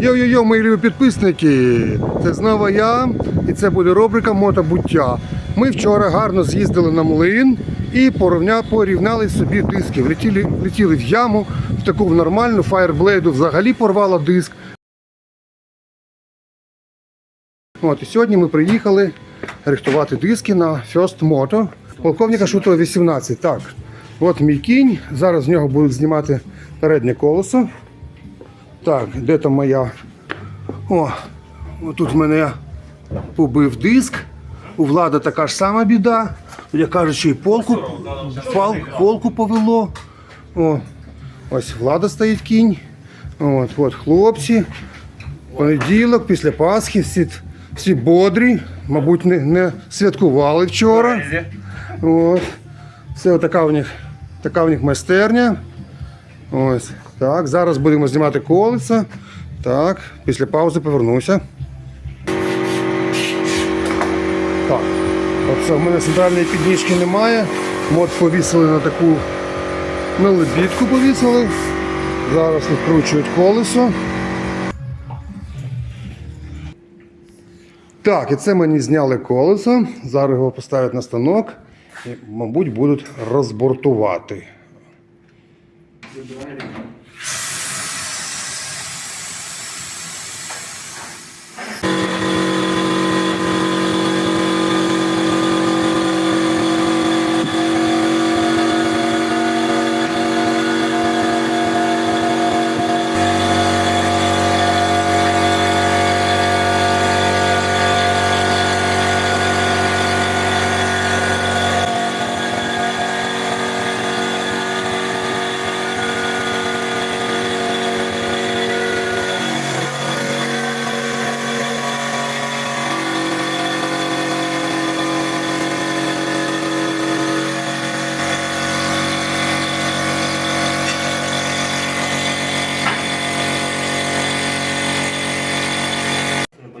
Йо-йо-йо, мої любі підписники! Це знову я, і це буде рубрика Мотобуття. Ми вчора гарно з'їздили на млин і порівня, порівняли собі диски. Влетіли, влетіли в яму, в таку нормальну фаєрблейду взагалі порвало диск. От, і сьогодні ми приїхали рихтувати диски на First Moto. Полковника Шутова 18. Так, от мій кінь. Зараз з нього будуть знімати переднє колесо. Так, де там моя? О, тут в мене побив диск. У влада така ж сама біда. Я кажу, що і полку, пал, полку повело. О, ось влада стоїть кінь. От, от хлопці. Понеділок, після Пасхи, всі, всі бодрі. Мабуть, не, не святкували вчора. От. Це така в них, така в них майстерня. Ось. Так, зараз будемо знімати колеса. Так, після паузи повернуся. Так, оце в мене центральної підніжки немає. Мод повісили на таку лебідку повісили. Зараз відкручують колесо. Так, і це мені зняли колесо. Зараз його поставлять на станок і, мабуть, будуть розбортувати.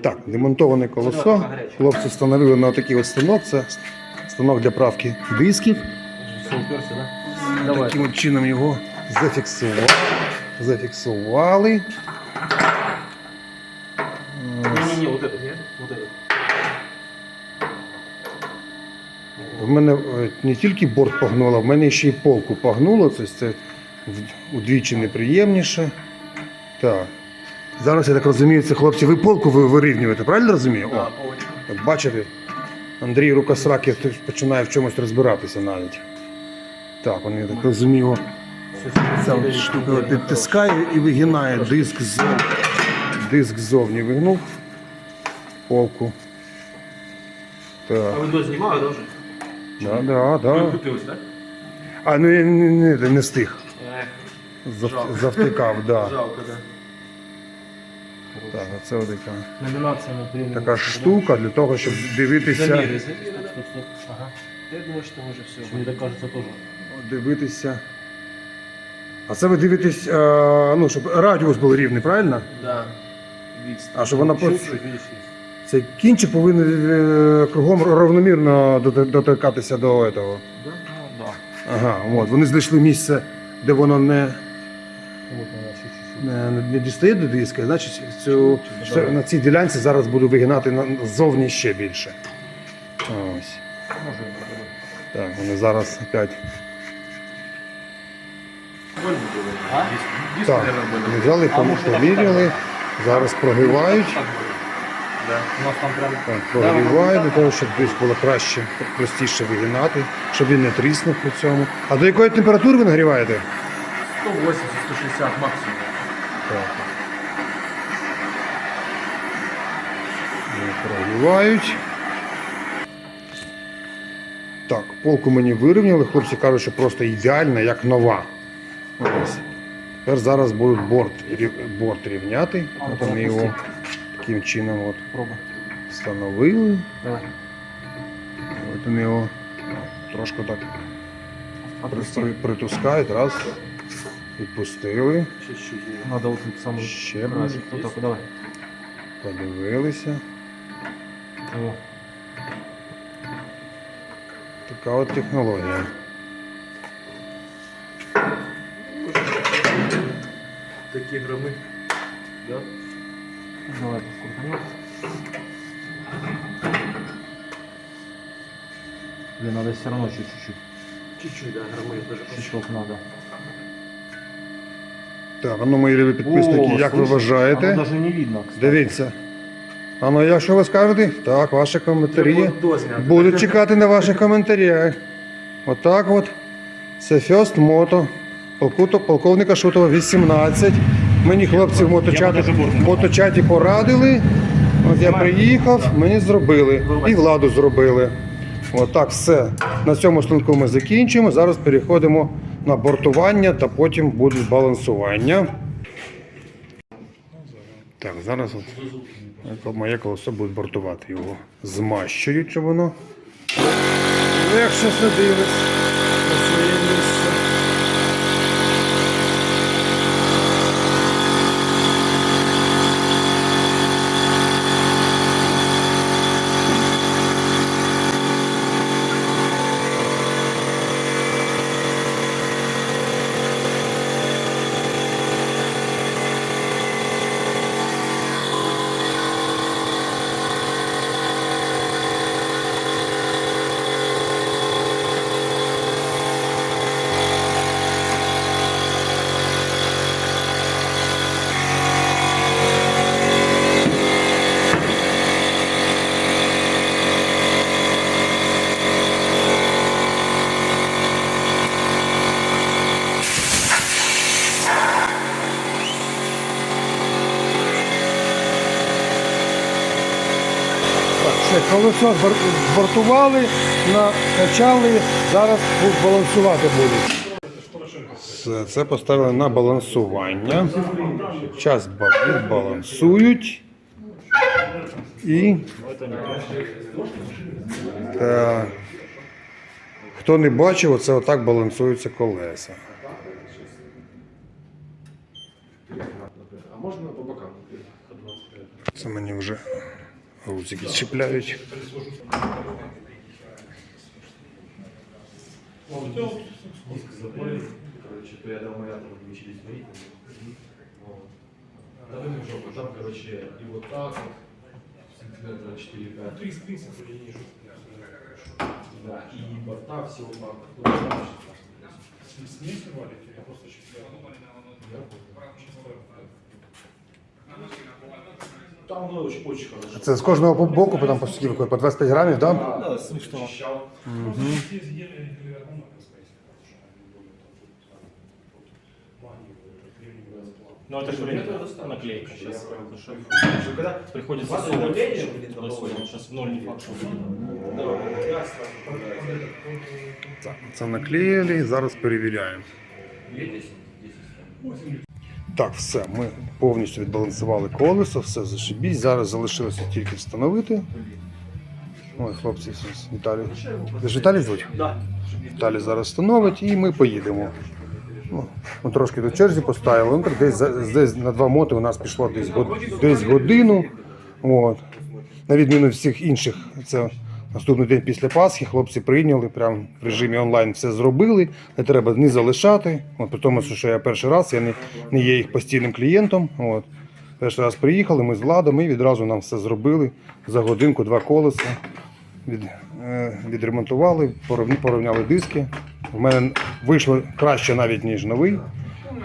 Так, демонтоване колесо. Хлопці встановили на такий от станок. Це станок для правки дисків. Таким от чином його зафіксували. Зафіксували. В мене е, не тільки борт погнуло, в мене ще й полку погнуло. Тобто це удвічі неприємніше. Так. Зараз я так розумію, це хлопці, ви полку ви вирівнюєте, правильно розумію? О, Да, полочка. Як бачите, Андрій Рукосраків теж починає в чомусь розбиратися навіть. Так, він, я так розумію, ця от штука підтискає і вигинає диск ззовні. Диск ззовні вигнув. Полку. А Так, вы до снимали, да, уже? да, да, да. Выкупилось, да? А, ну я не, не, не, не встиг. Эх, Зав, Жалко. завтикав, да. жалко, да. Так, оце от така, Номинация на премию. така штука для того, щоб дивитися, Замеры. Стоп, стоп, стоп. Ага. Я думаю, что мы уже все. Мне так кажется тоже. дивитися. А це ви дивитесь, а, ну, щоб радіус був рівний, правильно? Да. Вид А щоб вона Чуть-чуть, просто- видишь, есть. Цей кінчик повинен е, кругом равномірно доти- доторкатися до этого. Да? Ну, да. Ага, от. Вони знайшли місце, де воно не, Вот она чуть-чуть. не, не дістає до диска, значить цю, що на цій ділянці зараз буду вигинати на- ззовні ще більше. Ось. Так, вони зараз опять. Так, ми взяли, поміряли, зараз прогрівають. Так было. Да. У нас там прям... Так, прогріваю для того, щоб диск було краще, простіше вигинати, щоб він не тріснув при цьому. А до якої температури ви нагріваєте? 180-160 максимум. Прогрівають. Так, полку мені вирівняли. Хлопці кажуть, що просто ідеальна, як нова. Ось. Тепер зараз будуть борт, борт рівняти. От вони його таким чином от встановили. От вони його трошки так при- при- притускають. Раз. Відпустили. Чуть-чуть. Надо вот тут самый Ще Вот так, давай. подивилися. О. Така от технологія. Такие громы. Да? Давай покрутанем. Блин, надо все равно чуть-чуть. Чуть-чуть, да, гармонит даже. Чуть-чуть надо. Так, ну мої любі підписники, О, як ви вважаєте? Оно даже не видно, кстати. Дивіться. А ну як що ви скажете? Так, ваші коментарі. Зняти. Буду чекати на ваші коментарі. Отак от. Це Moto. Полкуток полковника Шутова 18. Мені хлопці в моточаті, в моточаті порадили. От я приїхав, мені зробили. І владу зробили. Отак все. На цьому станку ми закінчимо. Зараз переходимо на бортування та потім буде балансування. Так, зараз от моє колесо буде бортувати його. Змащують, щоб воно легше садилось на своє місце. Так, все, колесо збортували, накачали, зараз балансувати будуть. Все, це поставили на балансування. Час балансують. І. Так. Хто не бачив, оце отак балансуються колеса. А можна по бокам? Це мені вже гузики чіпляють. Короче, то я. Вот. Так вот. Сантиметра 4-5. Три я просто чисто. Я. Там ну, очень, очень хорошо. Це з кожного боку, там по скільки виходить, по 25 грамів, так? Да? Да, очищал. Просто здесь еле или аргона смесь. Ну это же время наклейка сейчас. Когда приходится Вас сумму, давление чтобы будет туда добавлено? сунуть. Сейчас в ноль не факт, что будет. Давай, я сразу понравился. Так, це наклеїли, зараз перевіряємо. Видите? 10 Так, все, ми повністю відбалансували колесо, все зашибісь. Зараз залишилося тільки встановити. Ой, хлопці, Віталій. Ви ж Віталій звуть? Да. Віталій зараз встановить і ми поїдемо. Ну, ми трошки до черзі поставили. Ну, так десь, десь на два моти у нас пішло десь, десь годину. От. На відміну всіх інших, це наступний день після Пасхи. Хлопці прийняли, прям в режимі онлайн все зробили. Не треба не залишати. От, при тому, що я перший раз, я не, не є їх постійним клієнтом. От. Перший раз приїхали, ми з Владом і відразу нам все зробили. За годинку два колеса від, е, відремонтували, порівня- порівняли диски. В мене вийшло краще навіть, ніж новий.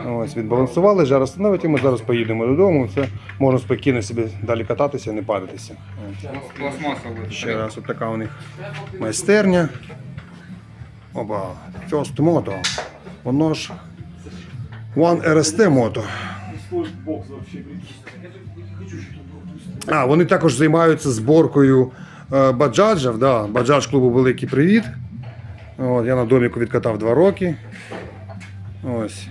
Ось, відбалансували, зараз встановить, і ми зараз поїдемо додому. Все, можна спокійно собі далі кататися, не паритися. От. Ще раз, от така у них майстерня. Оба, First Moto. Воно ж One RST Moto. А, вони також займаються зборкою е, баджаджів. Да. Баджадж клубу великий привіт. От, я на доміку відкатав два роки. Ось.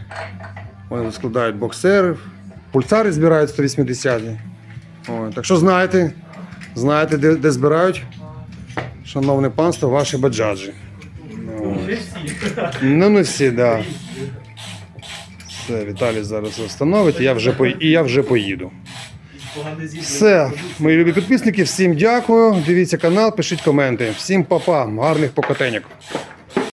Вони складають боксерів. Пульсари збирають 180. От. Так що знаєте, знаєте, де, де збирають, шановне панство, ваші баджаджі. Ну, ну не всі, так. Да. Все, Віталій зараз встановить, і я вже, по- і я вже поїду. Все, мої любі підписники, всім дякую. Дивіться канал, пишіть коменти. Всім па-па, гарних покатеньок.